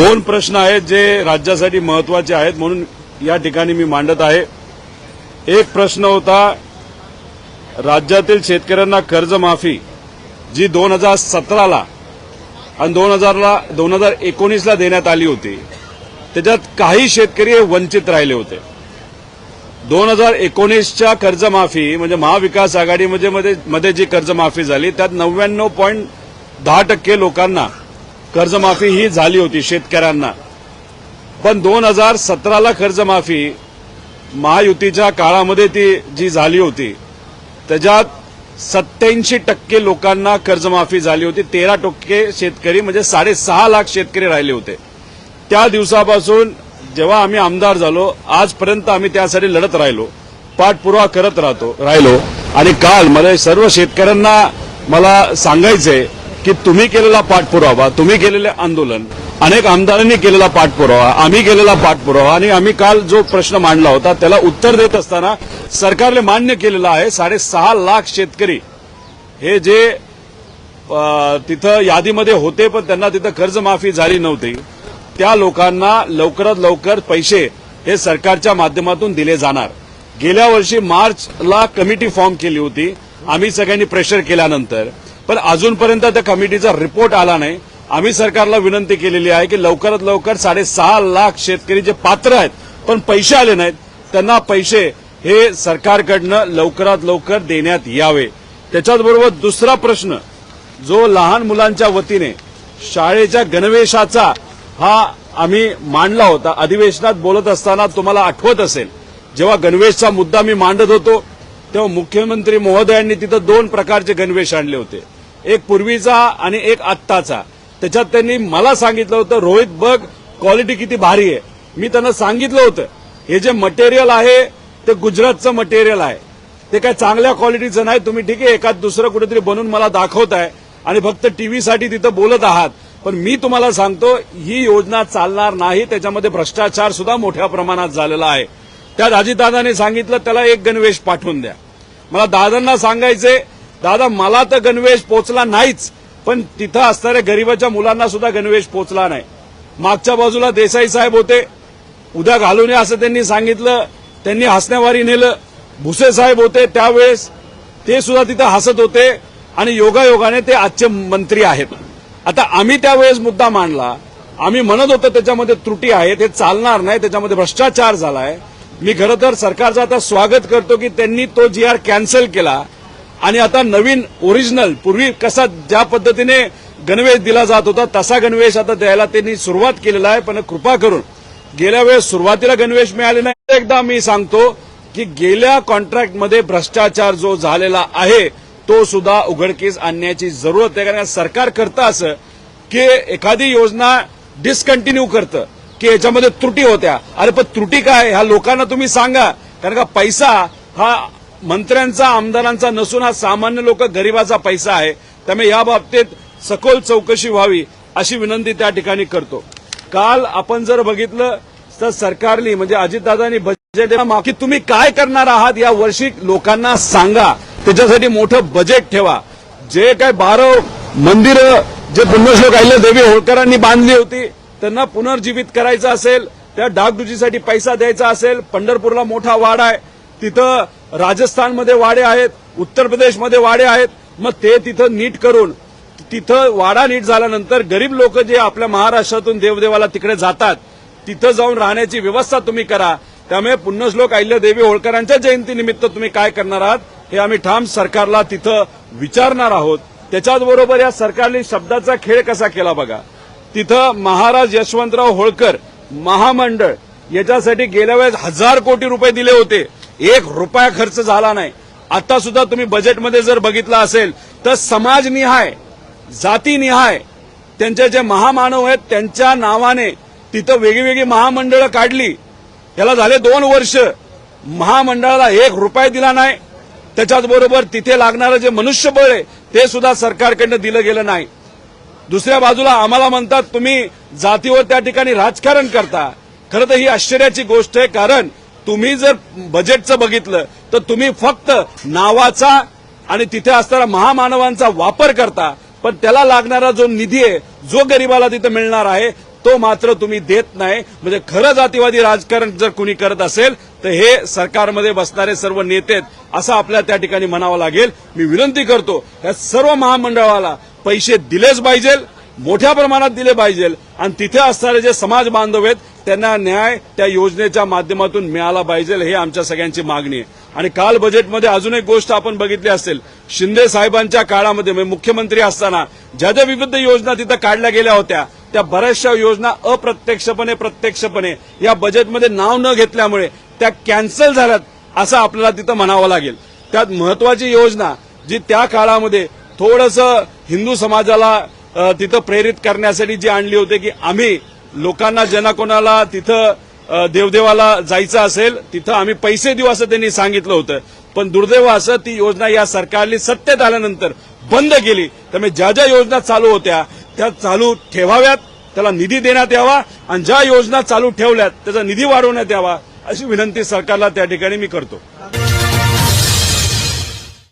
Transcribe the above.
दोन प्रश्न आहेत जे राज्यासाठी महत्त्वाचे आहेत म्हणून या ठिकाणी मी मांडत आहे. एक प्रश्न होता राज्यातील शेतकऱ्यांना कर्जमाफी जी दोन हजार सतराला आणि दोन हजारला दोन हजार एकोणीसला देण्यात आली होती. त्याच्यात काही शेतकरी वंचित राहिले होते. दोन हजार एकोणीसच्या कर्जमाफी म्हणजे महाविकास आघाडीमध्ये मध्ये मध्ये जी कर्जमाफी झाली त्यात नव्याण्णव पॉईंट दहा टक्के लोकांना कर्जमाफी ही झाली होती शेतकऱ्यांना. पण दोन हजार सतराला कर्जमाफी महायुतीच्या काळामध्ये ती जी झाली होती त्याच्यात सत्याऐंशी टक्के लोकांना कर्जमाफी झाली होती. तेरा टक्के शेतकरी म्हणजे साडेसहा लाख शेतकरी राहिले होते. त्या दिवसापासून जेव्हा आम्ही आमदार झालो आजपर्यंत आम्ही त्यासाठी लढत राहिलो पाठपुरावा करत राहतो राहिलो. आणि काल मला सर्व शेतकऱ्यांना मला सांगायचंय की तुम्ही केलेला पाठपुरावा तुम्ही केलेले आंदोलन अनेक आमदारांनी केलेला पाठपुरावा आम्ही केलेला पाठपुरावा आणि आम्ही काल जो प्रश्न मांडला होता त्याला उत्तर देत असताना सरकारने मान्य केलेलं आहे साडेसहा लाख शेतकरी हे जे तिथं यादीमध्ये होते पण त्यांना तिथं कर्जमाफी झाली नव्हती. त्या लोकांना लवकरात लवकर पैसे हे सरकारच्या माध्यमातून दिले जाणार. गेल्या वर्षी मार्चला कमिटी फॉर्म केली होती. आम्ही सगळ्यांनी प्रेशर केल्यानंतर. पण अजूनपर्यंत त्या कमिटीचा रिपोर्ट आला नाही. आम्ही सरकारला विनंती केलेली आहे की लवकरात लवकर साडेसहा लाख शेतकरी जे पात्र आहेत पण पैसे आले नाहीत त्यांना पैसे हे सरकारकडनं लवकरात लवकर देण्यात यावे. त्याच्याचबरोबर दुसरा प्रश्न जो लहान मुलांच्या वतीने शाळेच्या गणवेशाचा हा आम्ही मांडला होता. अधिवेशनात बोलत असताना तुम्हाला आठवत असेल जेव्हा गणवेशचा मुद्दा मी मांडत होतो तेव्हा मुख्यमंत्री महोदयांनी तिथं दोन प्रकारचे गणवेश आणले होते. एक पूर्वीचा आणि एक आत्ताचा. त्याच्यात त्यांनी मला सांगितलं होतं रोहित बघ क्वालिटी किती भारी आहे. मी त्यांना सांगितलं होतं हे जे मटेरियल आहे ते गुजरातचं मटेरियल आहे. ते काय चांगल्या क्वालिटीचं नाही. तुम्ही ठीक आहे एखाद दुसरं कुठेतरी बनवून मला दाखवताय आणि फक्त टीव्हीसाठी तिथं बोलत आहात. पण मी तुम्हाला सांगतो ही योजना चालणार नाही. त्याच्यामध्ये भ्रष्टाचार सुद्धा मोठ्या प्रमाणात झालेला आहे. त्यात अजितदादाने सांगितलं त्याला एक गणवेश पाठवून द्या. मला दादांना सांगायचे दादा मला तर गणवेश पोचला नाहीच पण तिथं असणाऱ्या गरीबाच्या मुलांना सुद्धा गणवेश पोचला नाही. मागच्या बाजूला देसाई साहेब होते. उद्या घालून या असं त्यांनी सांगितलं त्यांनी हसण्यावारी नेलं. भुसे साहेब होते त्यावेळेस ते सुद्धा तिथं हसत होते आणि योगायोगाने ते आजचे मंत्री आहेत. आता आम्ही त्यावेळेस मुद्दा मांडला. आम्ही म्हणत होतो त्याच्यामध्ये त्रुटी आहे ते चालणार नाही त्याच्यामध्ये भ्रष्टाचार झालाय. मी खरं तर सरकारचं आता स्वागत करतो की त्यांनी तो जी आर कॅन्सल केला. आणि आता नवीन ओरिजिनल पूर्वी कसा ज्या पद्धतीने गणवेश दिला जात होता तसा गणवेश आता द्यायला त्यांनी सुरुवात केलेला आहे. पण कृपा करून गेल्या वेळेस सुरुवातीला गणवेश मिळाले नाही. एकदा मी सांगतो की गेल्या कॉन्ट्रॅक्टमध्ये भ्रष्टाचार जो झालेला आहे तो सुद्धा उघडकीस आणण्याची जरूरत आहे. कारण सरकार करतं असं की एखादी योजना डिस्कंटिन्यू करतं की याच्यामध्ये त्रुटी होत्या. अरे पण त्रुटी काय? ह्या लोकांना तुम्ही सांगा. कारण का पैसा हा मंत्र्यांचा आमदारांचा नसून हा सामान्य लोक गरिबाचा पैसा आहे. त्यामुळे या बाबतीत सखोल चौकशी व्हावी अशी विनंती त्या ठिकाणी करतो. काल आपण जर बघितलं तर सरकारनी म्हणजे अजितदादांनी बजेट की तुम्ही काय करणार आहात या वर्षी लोकांना सांगा. त्याच्यासाठी मोठं बजेट ठेवा. जे काय बारा मंदिरं जे पुण्यश्लोक अहिल्या देवी होळकरांनी बांधली होती त्यांना पुनर्जीवित करायचं असेल त्या डागडुजीसाठी पैसा द्यायचा असेल पंढरपूरला मोठा वाडा आहे. तिथं राजस्थानमध्ये वाडे आहेत उत्तर प्रदेशमध्ये वाडे आहेत मग ते तिथं नीट करून तिथं वाडा नीट झाल्यानंतर गरीब लोक जे आपल्या महाराष्ट्रातून देवदेवाला तिकडे जातात तिथं जाऊन राहण्याची व्यवस्था तुम्ही करा. त्यामुळे पुण्यश्लोक अहिल्यादेवी होळकरांच्या जयंतीनिमित्त तुम्ही काय करणार आहात हे आम्ही ठाम सरकारला तिथं विचारणार आहोत. त्याच्याचबरोबर या सरकारने शब्दाचा खेळ कसा केला बघा. तिथं महाराज यशवंतराव होळकर महामंडळ याच्यासाठी गेल्या वेळेस हजार कोटी रुपये दिले होते. एक रुपया खर्च झाला नाही. आता सुद्धा तुम्ही बजेटमध्ये जर बघितलं असेल तर समाजनिहाय जातीनिहाय त्यांचे जे महामानव आहेत त्यांच्या नावाने तिथं वेगवेगळी महामंडळं काढली. त्याला झाले दोन वर्ष. महामंडळाला एक रुपया दिला नाही. त्याच्याचबरोबर तिथे लागणारं जे मनुष्यबळ आहे ते सुद्धा सरकारकडनं दिलं गेलं नाही. दुसऱ्या बाजूला आम्हाला म्हणतात तुम्ही जातीवर त्या ठिकाणी राजकारण करता. खरं तर ही आश्चर्याची गोष्ट आहे कारण तुम्ही जर बजेटचं बघितलं तर तुम्ही फक्त नावाचा आणि तिथे असणाऱ्या महामानवांचा वापर करता पण त्याला लागणारा जो निधी आहे जो गरिबाला तिथे मिळणार आहे तो मात्र तुम्ही देत नाही. म्हणजे खरं जातीवादी राजकारण जर कुणी करत असेल तर हे सरकारमध्ये बसणारे सर्व नेते असं आपल्याला त्या ठिकाणी म्हणावं लागेल. मी विनंती करतो या सर्व महामंडळाला पैसे दिलेच पाहिजे मोठ्या प्रमाणात दिले पाहिजे आणि तिथे असणारे जे समाज बांधव आहेत त्यांना न्याय त्या योजनेच्या माध्यमातून मिळाला पाहिजे हे आमच्या सगळ्यांची मागणी आहे. आणि काल बजेटमध्ये अजून एक गोष्ट आपण बघितली असेल. शिंदे साहेबांच्या काळामध्ये म्हणजे मुख्यमंत्री असताना ज्या ज्या विविध योजना तिथं काढल्या गेल्या होत्या त्या बऱ्याचशा योजना अप्रत्यक्षपणे प्रत्यक्षपणे या बजेटमध्ये नाव न घेतल्यामुळे त्या कॅन्सल झाल्यात असं आपल्याला तिथं म्हणावं लागेल. त्यात महत्वाची योजना जी त्या काळामध्ये थोडंसं हिंदू समाजाला तिथं प्रेरित करण्यासाठी जी आणली होती की आम्ही लोकांना ज्यांना कोणाला तिथं देवदेवाला जायचं असेल तिथं आम्ही पैसे देऊ असं त्यांनी सांगितलं होतं. पण दुर्दैव असं ती योजना या सरकारने सत्तेत आल्यानंतर बंद केली. त्यामुळे ज्या ज्या योजना चालू होत्या त्या चालू ठेवाव्यात त्याला निधी देण्यात यावा आणि ज्या योजना चालू ठेवल्यात त्याचा निधी वाढवण्यात यावा अशी विनंती सरकारला त्या ठिकाणी मी करतो.